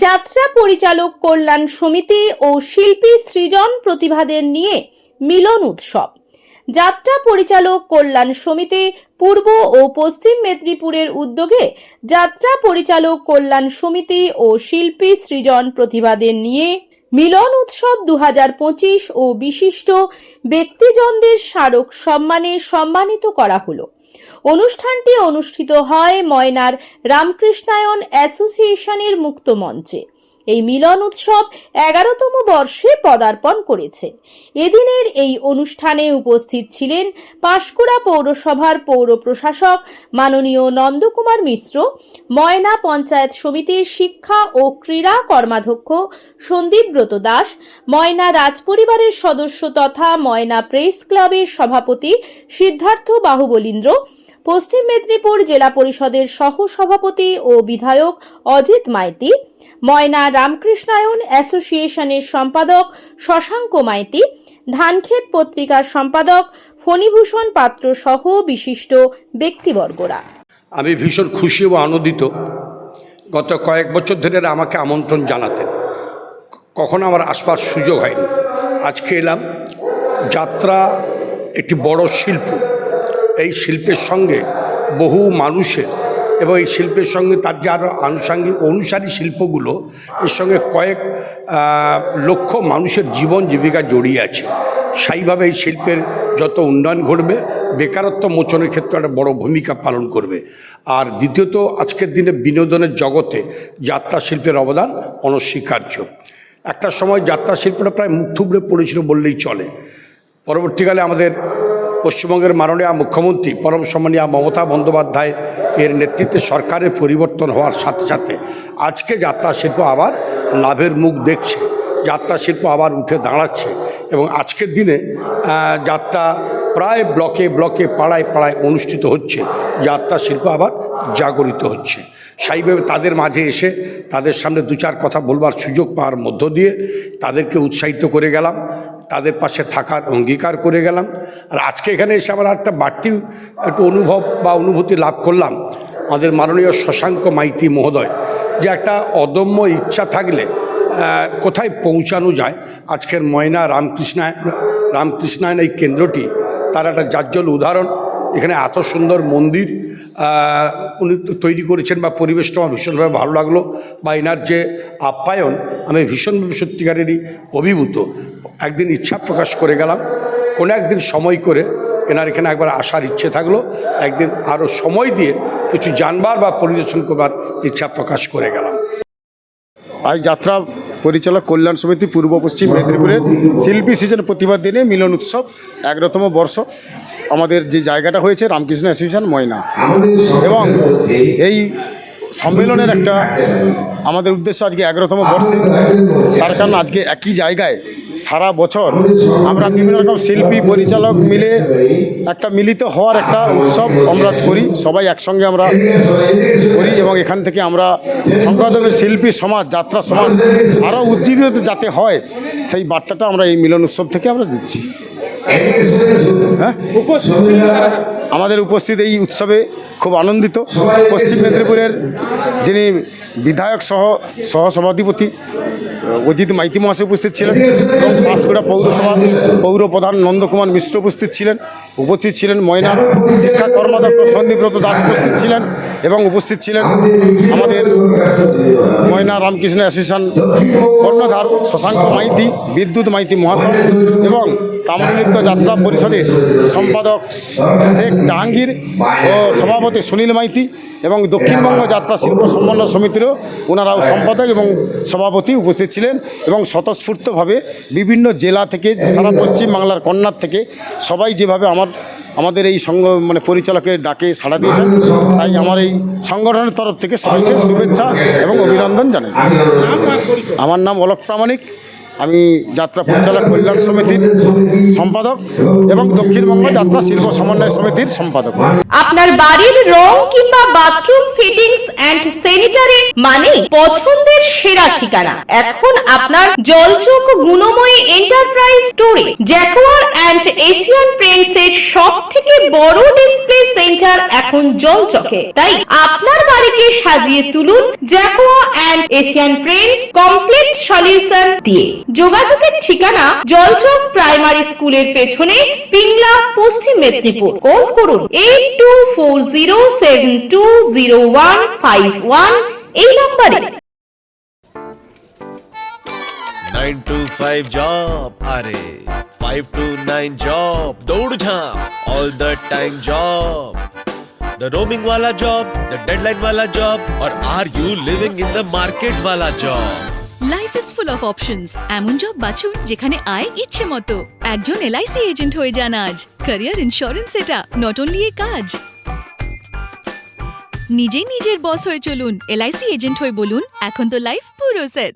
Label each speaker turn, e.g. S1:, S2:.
S1: যাত্রা পরিচালক কল্যাণ সমিতি ও শিল্পী সৃজন প্রতিভাদের নিয়ে মিলন উৎসব। যাত্রা পরিচালক কল্যাণ সমিতি পূর্ব ও পশ্চিম মেদিনীপুরের উদ্যোগে যাত্রা পরিচালক কল্যাণ সমিতি ও শিল্পী সৃজন প্রতিভাদের নিয়ে মিলন উৎসব দু হাজার পঁচিশ ও বিশিষ্ট ব্যক্তিজনদের স্মারক সম্মানে সম্মানিত করা হলো। অনুষ্ঠানটি অনুষ্ঠিত হয় ময়নার রামকৃষ্ণায়ন অ্যাসোসিয়েশনের মুক্ত মঞ্চে। এই মিলন উৎসব এগারোতম বর্ষে পদার্পণ করেছে। এদিনের এই অনুষ্ঠানে উপস্থিত ছিলেন পাঁশকুড়া পৌরসভার পৌর প্রশাসক মাননীয় নন্দকুমার মিশ্র, ময়না পঞ্চায়েত সমিতির শিক্ষা ও ক্রীড়া কর্মাধ্যক্ষ সন্দীপব্রত দাস, ময়না রাজপরিবারের সদস্য তথা ময়না প্রেস ক্লাবের সভাপতি সিদ্ধার্থ বাহুবলীন্দ্র, পশ্চিম মেদিনীপুর জেলা পরিষদের সহ সভাপতি ও বিধায়ক অজিত মাইতি ময়না রামকৃষ্ণায়ন অ্যাসোসিয়েশনের সম্পাদক শশাঙ্ক মাইতি ধানক্ষেত পত্রিকার সম্পাদক ফণীভূষণ পাত্র সহ বিশিষ্ট ব্যক্তিবর্গরা।
S2: আমি ভীষণ খুশি ও আনন্দিত গত কয়েক বছর ধরে আমাকে আমন্ত্রণ জানাতেন। কখনো আমার আসবার সুযোগ হয়নি। আজকে এলাম, যাত্রা একটি বড় শিল্প। এই শিল্পের সঙ্গে বহু মানুষের এবং এই শিল্পের সঙ্গে তার যে আরও আনুষাঙ্গিক অনুসারী শিল্পগুলো, এর সঙ্গে কয়েক লক্ষ মানুষের জীবন জীবিকা জড়িয়ে আছে। সেইভাবে এই শিল্পের যত উন্নয়ন ঘটবে, বেকারত্ব মোচনের ক্ষেত্রে একটা বড় ভূমিকা পালন করবে। আর দ্বিতীয়ত, আজকের দিনে বিনোদনের জগতে যাত্রা শিল্পের অবদান অনস্বীকার্য। একটা সময় যাত্রা শিল্পটা প্রায় মুখ থুবড়ে পড়েছিল বললেই চলে। পরবর্তীকালে আমাদের পশ্চিমবঙ্গের মাননীয় মুখ্যমন্ত্রী পরম সম্মানীয় মমতা বন্দ্যোপাধ্যায় এর নেতৃত্বে সরকারের পরিবর্তন হওয়ার সাথে সাথে আজকে যাত্রা শিল্প আবার লাভের মুখ দেখছে। যাত্রা শিল্প আবার উঠে দাঁড়াচ্ছে এবং আজকের দিনে যাত্রা প্রায় ব্লকে ব্লকে পাড়ায় পাড়ায় অনুষ্ঠিত হচ্ছে। যাত্রা শিল্প আবার জাগরিত হচ্ছে। সেইভাবে তাদের মাঝে এসে তাদের সামনে দু চার কথা বলবার সুযোগ পাওয়ার মধ্য দিয়ে তাদেরকে উৎসাহিত করে গেলাম, তাদের পাশে থাকার অঙ্গীকার করে গেলাম। আর আজকে এখানে এসে আমার একটা বাড়তি একটু অনুভব বা অনুভূতি লাভ করলাম আমাদের মাননীয় শশাঙ্ক মাইতি মহোদয়, যে একটা অদম্য ইচ্ছা থাকলে কোথায় পৌঁছানো যায়? আজকের ময়না রামকৃষ্ণায়, রামকৃষ্ণায়ন এই কেন্দ্রটি, তার একটা জাজ্জল উদাহরণ। এখানে এত সুন্দর মন্দির উনি তৈরি করেছেন বা পরিবেশটা আমার ভীষণভাবে ভালো লাগল বা এনার যে আপ্যায়ন, আমি ভীষণভাবে সত্যিকারেরই অভিভূত। একদিন ইচ্ছা প্রকাশ করে গেলাম, কোনো একদিন সময় করে এনার এখানে একবার আসার ইচ্ছে থাকল, একদিন আরও সময় দিয়ে কিছু জানবার বা পরিদর্শন করবার ইচ্ছা প্রকাশ করে গেলাম।
S3: আজ যাত্রা পরিচালক কল্যাণ সমিতি পূর্ব পশ্চিম মেদিনীপুরের শিল্পী সৃজন প্রতিভা দিনে মিলন উৎসব, এগারোতম বর্ষ। আমাদের যে জায়গাটা হয়েছে, রামকৃষ্ণ অ্যাসোসিয়েশন, ময়না। এবং এই সম্মেলনের একটা আমাদের উদ্দেশ্য আজকে এগারোতম বর্ষে। তার কারণ আজকে একই জায়গায় সারা বছর আমরা বিভিন্ন রকম শিল্পী, পরিচালক মিলে একটা মিলিত হওয়ার একটা উৎসব আমরা করি। সবাই একসঙ্গে আমরা করি এবং এখান থেকে আমরা সংবাদবে শিল্পী সমাজ, যাত্রা সমাজ আরও উজ্জীবিত যাতে হয়, সেই বার্তাটা আমরা এই মিলন উৎসব থেকে আমরা দিচ্ছি। হ্যাঁ? আমাদের উপস্থিত এই উৎসবে খুব আনন্দিত। পশ্চিম মেদিনীপুরের যিনি বিধায়ক সহ, সহসভাধিপতি অজিত মাইতি মহাশয় উপস্থিত ছিলেন। এবং পাঁশকুড়া পৌরসভার পৌর প্রধান নন্দকুমার মিশ্র উপস্থিত ছিলেন। উপস্থিত ছিলেন ময়না শিক্ষা কর্মদত্ত সন্দীপব্রত দাস উপস্থিত ছিলেন এবং উপস্থিত ছিলেন আমাদের ময়না রামকৃষ্ণ অ্যাসোসিয়েশন কর্ণধার শশাঙ্ক মাইতি, বিদ্যুৎ মাইতি মহাশয় এবং তাম্রলিপ্ত যাত্রা পরিষদের সম্পাদক শেখ জাহাঙ্গীর ও সভাপতি সুনীল মাইতি এবং দক্ষিণবঙ্গ যাত্রা শিল্প সমন্বয় সমিতিরও ওনারাও সম্পাদক এবং সভাপতি উপস্থিত ছিলেন এবং স্বতঃস্ফূর্তভাবে বিভিন্ন জেলা থেকে সারা পশ্চিম বাংলার কন্যার থেকে সবাই যেভাবে আমার আমাদের এই সংঘ মানে পরিচালকের ডাকে সাড়া দিয়েছেন তাই আমার এই সংগঠনের তরফ থেকে সবাইকে শুভেচ্ছা এবং অভিনন্দন জানাই। আমার নাম অলোক প্রামাণিক। আমি যাত্রা পরিচালক কল্যাণ সমিতির সম্পাদক এবং দক্ষিণবঙ্গ যাত্রা শিল্প সমন্বয় সমিতির সম্পাদক।
S1: আপনার বাড়ির রং কিংবা বাথরুম ফিটিংস এন্ড স্যানিটারি মানে পছন্দের সেরা ঠিকানা। এখন আপনার জলচোখ গুণময়ী এন্টারপ্রাইজ স্টোরে জ্যাকোয়ার এন্ড এশিয়ান পেন্টস এর সব থেকে বড় ডিসপ্লে সেন্টার এখন জলচকে। তাই আপনার বাড়িকে সাজিয়ে তুলুন Jaquar and Asian Paints complete solution দিয়ে। যোগাযোগের ঠিকানা জলচক প্রাইমারি স্কুলের পেছনে পিংলা, পশ্চিম মেদিনীপুর। কল করুন eight two four zero seven two zero one five one এই নম্বরে।
S4: नाइन टू फाइव जॉब अरे फाइव टू नाइन जॉब दौड़ झाम all the time job the roaming वाला जॉब द डेडलाइन वाला जॉब और are you living in the market वाला job
S5: life is full of options এমন জব বাছুন যেখানে আয় ইচ্ছে মতো একজন এলআইসি এজেন্ট হয়ে যান আজ ক্যারিয়ার ইন্স্যুরেন্স এটা নট অনলি এ কাজ নিজেই নিজের বস হয়ে চলুন এলআইসি এজেন্ট হয়ে বলুন এখন তো লাইফ পুরো সেট